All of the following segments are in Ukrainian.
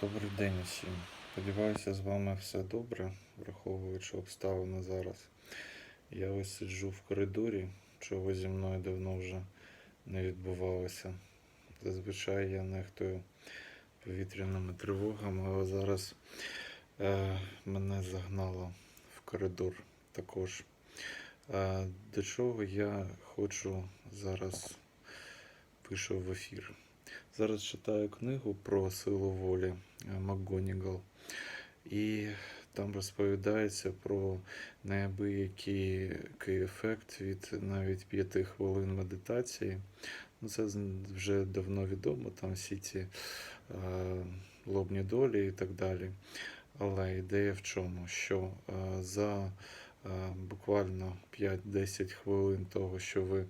Добрий день усім. Сподіваюся, з вами все добре, враховуючи обставини зараз. Я ось сиджу в коридорі, чого зі мною давно вже не відбувалося. Зазвичай я нехтую повітряними тривогами, але зараз е, мене загнало в коридор також. Е, до чого я хочу зараз вийшов в ефір. Зараз читаю книгу про силу волі е, МакГонігал, і там розповідається про неабиякий ефект від навіть п'яти хвилин медитації. Ну, це вже давно відомо, там всі ці е, лобні долі і так далі. Але ідея в чому? Що е, за е, буквально 5-10 хвилин того, що ви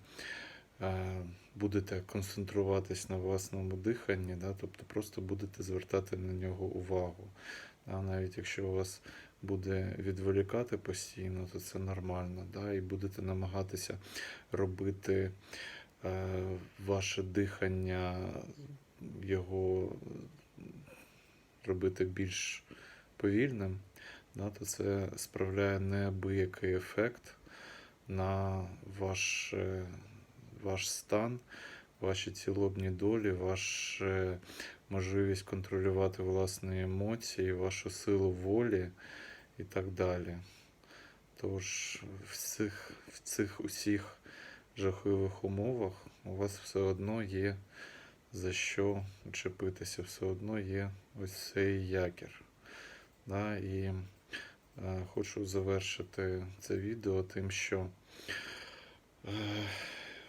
будете концентруватись на власному диханні, да, тобто просто будете звертати на нього увагу. Да, навіть якщо у вас буде відволікати постійно, то це нормально. Да, і будете намагатися робити е, ваше дихання, його робити більш повільним, да, то це справляє неабиякий ефект на ваш, е, ваш стан, ваші цілобні долі, вашу можливість контролювати власні емоції, вашу силу волі і так далі. Тож в цих, в цих усіх жахливих умовах у вас все одно є за що учепитися, все одно є ось цей якір. Да? І е, хочу завершити це відео тим, що е,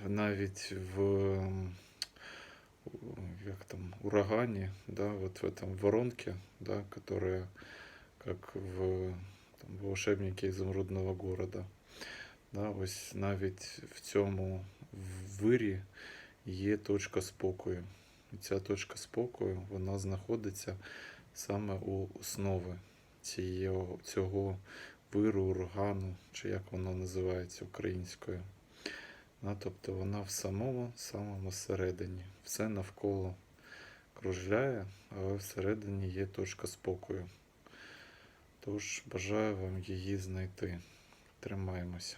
навіть в як там, урагані, да, вот в этом воронке, да, которая как в там, волшебнике изумрудного города. Да, ось навіть в цьому вирі є точка спокою. І ця точка спокою вона знаходиться саме у основи цієї, цього виру, урагану, чи як воно називається українською. Да, тобто вона в самому самому середині. Все навколо кружляє, але всередині є точка спокою. Тож бажаю вам її знайти. Тримаємося.